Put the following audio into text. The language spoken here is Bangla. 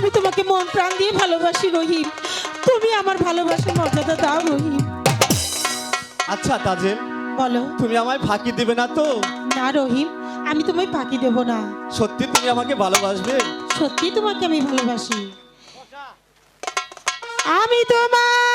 আমি তোমাকে মন প্রাণ দিয়ে ভালোবাসি রহিম। তুমি আমার ভালোবাসার মর্যাদা দাও রহিম। আচ্ছা তাজেল বলো। তুমি আমায় ফাঁকি দেবে না তো? না রহিম আমি তোমায় ফাঁকি দেব না। সত্যি তুমি আমাকে ভালোবাসবে? সত্যি তোমাকে আমি ভালোবাসি। আমি তোমার